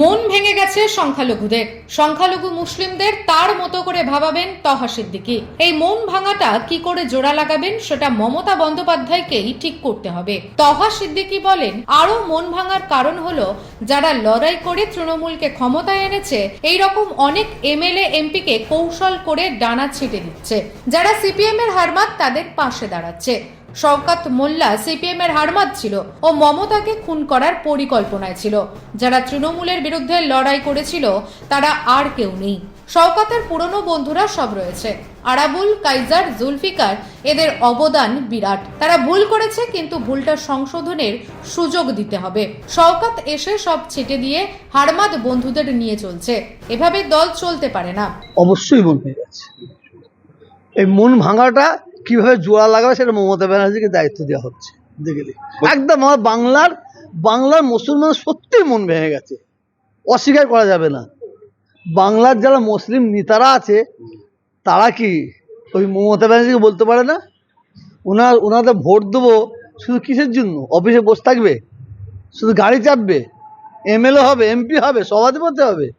মন ভেঙে গেছে সংখ্যালঘুদের। সংখ্যালঘু মুসলিমদের তার মতো করে ভাবাবেন তহা সিদ্দিকি। এই মন ভাঙাটা কি করে জোড়া লাগাবেন সেটা মমতা বন্দ্যোপাধ্যায়কেই ঠিক করতে হবে। তহা সিদ্দিকি বলেন আরও মন ভাঙার কারণ হলো যারা লড়াই করে তৃণমূলকে ক্ষমতায় এনেছে এই রকম অনেক এমএলএ, এমপিকে কৌশল করে ডানা ছিটে দিচ্ছে। যারা সিপিএম এর হারমাত তাদের পাশে দাঁড়াচ্ছে। শওকাত মোল্লা সিপিএম এর হারমাত ছিল ও মমতাকে খুন করার পরিকল্পনায় ছিল। যারা তৃণমূলের বিরুদ্ধে লড়াই করেছিল, তারা আর কেউ নেই। শওকাতের পুরনো বন্ধুরা সব রয়েছে। আরাবুল, কাইজার, জুলফিকার, এদের অবদান বিরাট। তারা ভুল করেছে, কিন্তু ভুলটা সংশোধনের সুযোগ দিতে হবে। শওকাত এসে সব ছেটে দিয়ে হারমাত বন্ধুদের নিয়ে চলছে। এভাবে দল চলতে পারে না। অবশ্যই মন গেছে। এই মন ভাঙাটা কীভাবে জোড়া লাগাবে সেটা মমতা ব্যানার্জিকে দায়িত্ব দেওয়া হচ্ছে। দেখে দিই। একদম আমার বাংলার বাংলার মুসলমান সত্যি মন ভেঙে গেছে। অস্বীকার করা যাবে না। বাংলার যারা মুসলিম নেতারা আছে তারা কি ওই মমতা ব্যানার্জিকে বলতে পারে না? ওনার ওনাদের ভোট দেবো শুধু কিসের জন্য? অফিসে বসে থাকবে? শুধু গাড়ি চাপবে? এমএলএ হবে এমপি হবে সভাধিপতি হবে?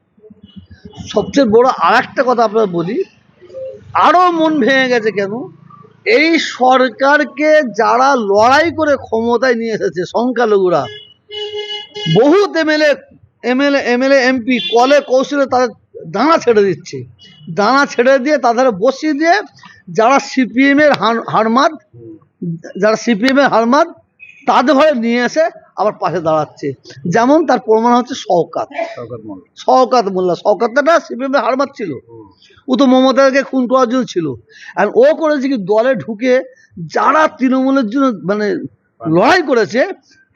সবচেয়ে বড় আর একটা কথা আপনার বলি আরও মন ভেঙে গেছে কেন? এই সরকারকে যারা লড়াই করে ক্ষমতায় নিয়ে এসেছে, সংখ্যালঘুরা, বহুত এমএলএ এমএলএ এমএলএ, এমপি, কলে কৌশলে তাদের দানা ছেড়ে দিচ্ছে। দানা ছেড়ে দিয়ে তাদের বসিয়ে দিয়ে যারা সিপিএমের হার- হারমাদ, যারা সিপিএমের হারমাদ, তাদের ঘরে নিয়ে এসে আবার পাশে দাঁড়াচ্ছে। যেমন তার প্রমাণ হচ্ছে শওকাত। শওকাত মোল্লা। শওকাতটা সিপিএম এর হারমাত ছিল ও তো মমতাকে খুন করার জন্য ছিল। আর ও করেছে কি দলে ঢুকে যারা তৃণমূলের জন্য মানে লড়াই করেছে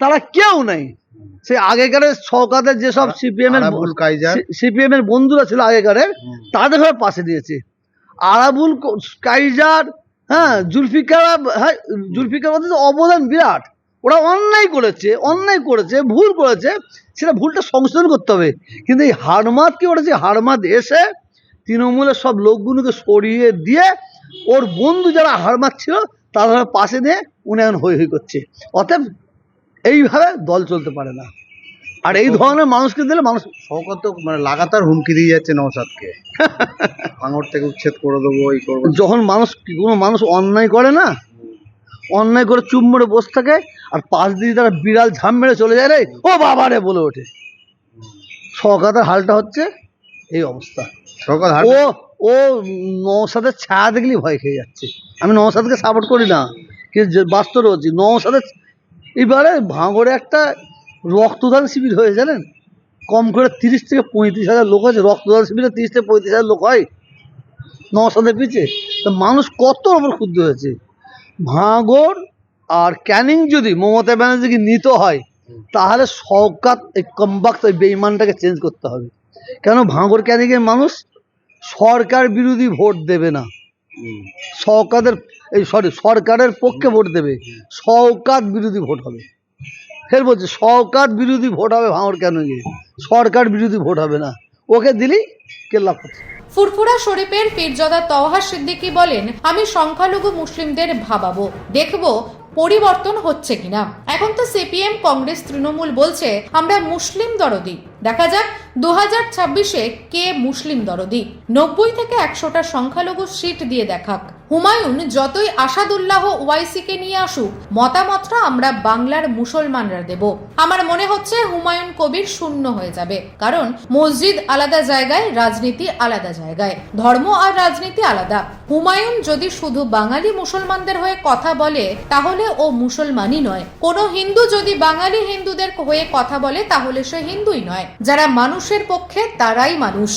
তারা কেউ নাই। সে আগেকার শওকাতের যেসব সিপিএম এর। সিপিএম এর বন্ধুরা ছিল আগেকারের তাদের ঘরে পাশে দিয়েছে। আরাবুল কাইজার হ্যাঁ জুলফিকার হ্যাঁ জুলফিকার অবদান বিরাট। ওরা অন্যায় করেছে অন্যায় করেছে ভুল করেছে সেটা ভুলটা সংশোধন করতে হবে। কিন্তু এই হারমাদ কি করেছে? হারমাদ এসে তৃণমূলের সব লোকগুলোকে সরিয়ে দিয়ে ওর বন্ধু যারা হারমাদ ছিল তাদের পাশে নিয়ে উনি এখন হই হই করছে। অতএব এইভাবে দল চলতে পারে না। আর এই ধরনের মানুষকে দিলে মানুষ শওকত তো মানে লাগাতার হুমকি দিয়ে যাচ্ছে নওশাদকে। ভাঙড় থেকে উচ্ছেদ করে দেবো এই করব। যখন মানুষ কোনো মানুষ অন্যায় করে না অন্যায় করে চুপ মেরে বসে থাকে আর পাশ দিয়ে তারা বিড়াল ঝাম মেরে চলে যায় রে ও বাবা রে বলে ওঠে। সকাতের হালটা হচ্ছে এই অবস্থা। হাট ও ও নৌসাদের ছায়া দেখলেই ভয় খেয়ে যাচ্ছে। আমি নৌসাদকে সাপোর্ট করি না কিন্তু বাস্তব হচ্ছে নৌসাদের এবারে ভাঙড়ে একটা রক্তদান শিবির হয়ে জানেন? কম করে তিরিশ থেকে পঁয়ত্রিশ হাজার লোক আছে রক্তদান শিবিরে তিরিশ থেকে পঁয়ত্রিশ হাজার লোক হয় নৌসাদের পিছে। তো মানুষ কত ওপর ক্ষুব্ধ হয়েছে। ভাঙড় আর ক্যানিং যদি মমতা ব্যানার্জিকে নিতে হয় তাহলে সরকার এই কমবাক্ত এই বেইমানটাকে চেঞ্জ করতে হবে। কেন ভাঙড় ক্যানিংয়ের মানুষ সরকার বিরোধী ভোট দেবে না। সরকারের এই সরি সরকারের পক্ষে ভোট দেবে। সরকার বিরোধী ভোট হবে। ফের বলছি সরকার বিরোধী ভোট হবে ভাঙড় কেন গিয়ে সরকার বিরোধী ভোট হবে না। ওকে দিলেই ফুরফুরা শরীফের পীরজাদা তওহা সিদ্দিকী বলেন, আমি সংখ্যালঘু মুসলিমদের ভাবাবো, দেখব পরিবর্তন হচ্ছে কিনা। এখন তো সিপিএম, কংগ্রেস, তৃণমূল বলছে, আমরা মুসলিম দরদি। দেখা যাক দু হাজার ছাব্বিশে কে মুসলিম দরদি। নব্বই থেকে একশোটা সংখ্যালঘু সিট দিয়ে দেখাক। হুমায়ুন যতই আসাদুল্লাহ ওয়াইসিকে নিয়ে আসুক, মতামতটা আমরা বাংলার মুসলমানরা দেব। আমার মনে হচ্ছে হুমায়ুন কবির শূন্য হয়ে যাবে। কারণ মসজিদ আলাদা জায়গায়, রাজনীতি আলাদা জায়গায়। ধর্ম আর রাজনীতি আলাদা। হুমায়ুন যদি শুধু বাঙালি মুসলমানদের হয়ে কথা বলে, তাহলে ও মুসলমানই নয়। কোনো হিন্দু যদি বাঙালি হিন্দুদের হয়ে কথা বলে, তাহলে সে হিন্দুই নয়। যারা মানুষের পক্ষে, তারাই মানুষ।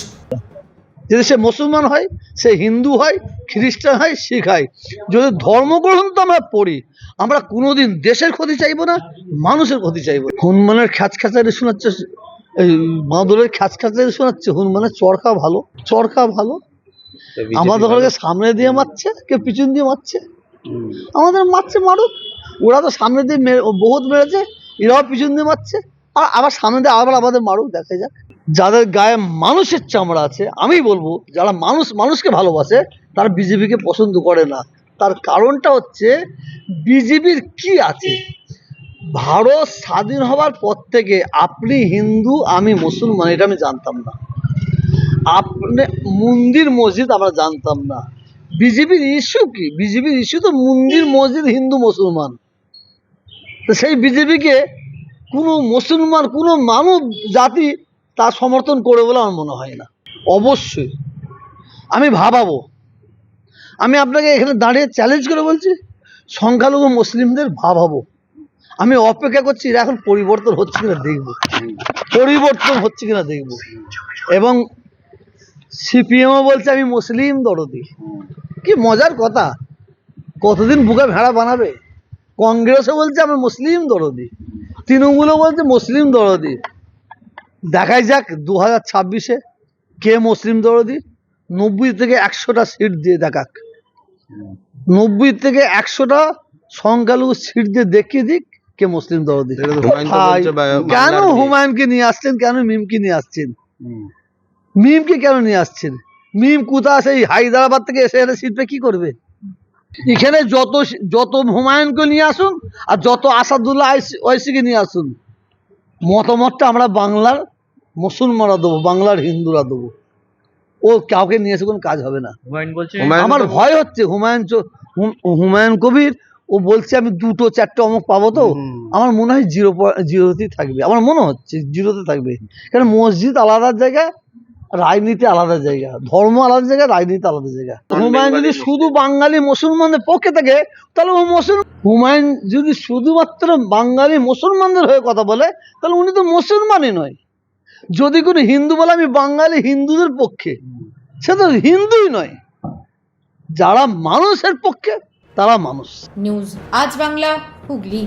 যদি সে মুসলমান হয় সে হিন্দু হয় খ্রিস্টান হয় শিখ হয়। যদি ধর্মগ্রন্থ তো আমরা পড়ি আমরা কোনোদিন দেশের ক্ষতি চাইব না মানুষের ক্ষতি চাইব হনুমানের খ্যাচ খ্যাচারি শোনাচ্ছে এই বাঁদরের খ্যাচ খ্যাচারি শোনাচ্ছে হনুমানের চরকা ভালো চরকা ভালো। আমাদের ঘরকে সামনে দিয়ে মারছে কেউ পিছন দিয়ে মারছে। আমাদের মারছে মারুক। ওরা তো সামনে দিয়ে মেরে- বহুত মেরেছে এরাও পিছন দিয়ে মারছে। আর আবার সামনে দিয়ে আবার আমাদের মারুক দেখা যাক। যাদের গায়ে মানুষের চামড়া আছে, আমি বলব, যারা মানুষ, মানুষকে ভালোবাসে, তারা বিজেপিকে পছন্দ করে না। তার কারণটা হচ্ছে, বিজেপির কি আছে? ভারত স্বাধীন হওয়ার পর থেকে আপনি হিন্দু, আমি মুসলমান, এটা আমি জানতাম না। আপনি মন্দির, মসজিদ আমরা জানতাম না। বিজেপির ইস্যু কি? বিজেপির ইস্যু তো মন্দির, মসজিদ, হিন্দু, মুসলমান। তো সেই বিজেপিকে কোনো মুসলমান, কোনো মানব জাতি তা সমর্থন করে বলে আমার মনে হয় না। অবশ্যই। আমি ভাবাবো। আমি আপনাকে এখানে দাঁড়িয়ে চ্যালেঞ্জ করে বলছি, সংখ্যালঘু মুসলিমদের ভাবাবো। আমি অপেক্ষা করছি, এরা এখন পরিবর্তন হচ্ছে কিনা দেখব। পরিবর্তন হচ্ছে কিনা দেখব। এবং সিপিএমও বলছে, আমি মুসলিম দরদি। কি মজার কথা। কতদিন বুকে ভেড়া বানাবে? কংগ্রেসও বলছে, আমি মুসলিম দরদি। তৃণমূলও বলছে মুসলিম দরদি। দেখাই যাক দু হাজার ছাব্বিশে কে মুসলিম দরদি। নব্বই থেকে একশোটা সিট দিয়ে দেখাক। নব্বই থেকে একশোটা সংখ্যালঘু সিট দিয়ে দেখিয়ে দিক কে মুসলিম দরদি। কেন হুমায়ুনকে নিয়ে আসছেন? কেন মিমকে নিয়ে আসছেন। মিমকে কেন নিয়ে আসছেন? মিম কোথা সেই হায়দ্রাবাদ থেকে এসে সিট পে কি করবে? এখানে যত যত হুমায়ুনকে নিয়ে আসুন আর যত আসাদুল্লাহ ঐসিকে নিয়ে আসুন মতামতটা আমরা বাংলার মুসলমানরা দেবো বাংলার হিন্দুরা দেবো। ও কাউকে নিয়ে এসে কোনো কাজ হবে না। আমার ভয় হচ্ছে হুমায়ুন হুমায়ুন কবির ও বলছে আমি দুটো চারটে অমুক পাবো তো আমার মনে হয় জিরো জিরোতেই থাকবে। আমার মনে হচ্ছে জিরোতে থাকবে। কারণ মসজিদ আলাদা জায়গা রাজনীতি আলাদা জায়গা ধর্ম আলাদা জায়গা রাজনীতি আলাদা জায়গা। হুমায়ুন যদি শুধু বাঙালি মুসলমানদের পক্ষে থাকে তাহলে ও মুসলমান হুমায়ুন যদি শুধুমাত্র বাঙালি মুসলমানদের হয়ে কথা বলে তাহলে উনি তো মুসলমানই নয়। যদি কোনো হিন্দু বলে আমি বাঙালি হিন্দুদের পক্ষে। সে তো হিন্দুই নয়। যারা মানুষের পক্ষে তারা মানুষ। নিউজ আজ বাংলা হুগলি।